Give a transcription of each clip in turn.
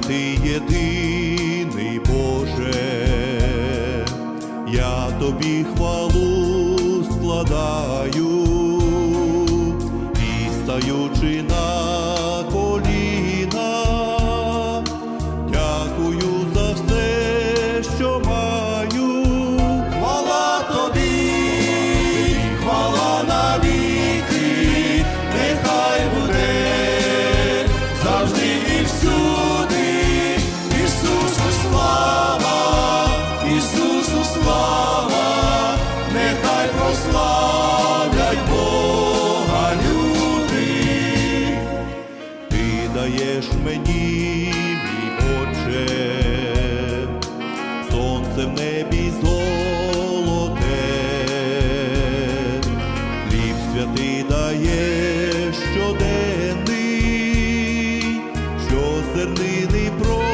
Ти єдиний Боже, я тобі хвалу складаю і стаючи на коліна, дякую за все, що маю, хвала тобі, хвала навіки, нехай буде завжди і всюди. В небі золоте, хліб святий дає щоденний, що зернини проросте.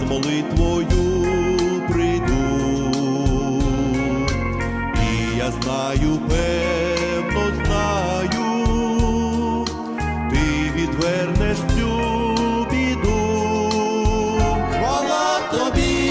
З молитвою прийду, і я знаю, певно знаю, ти відвернеш цю біду. Хвала тобі,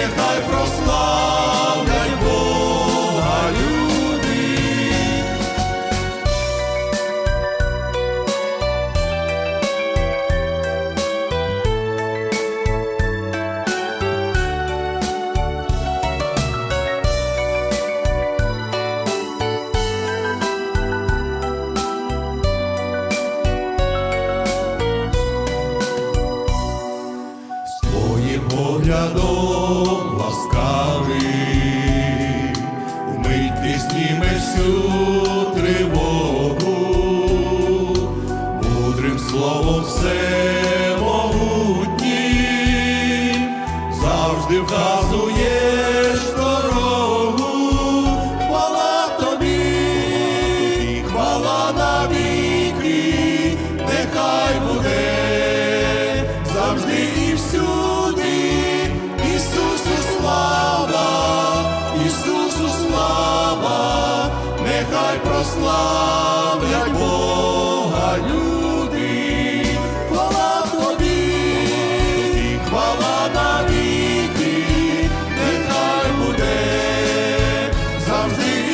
нехай прославлять мудрим словом всемогутнім завжди вказуєш дорогу. Хвала тобі, хвала навіки, нехай буде завжди і всюди. Ісусу слава, Ісусу слава, нехай прославить see.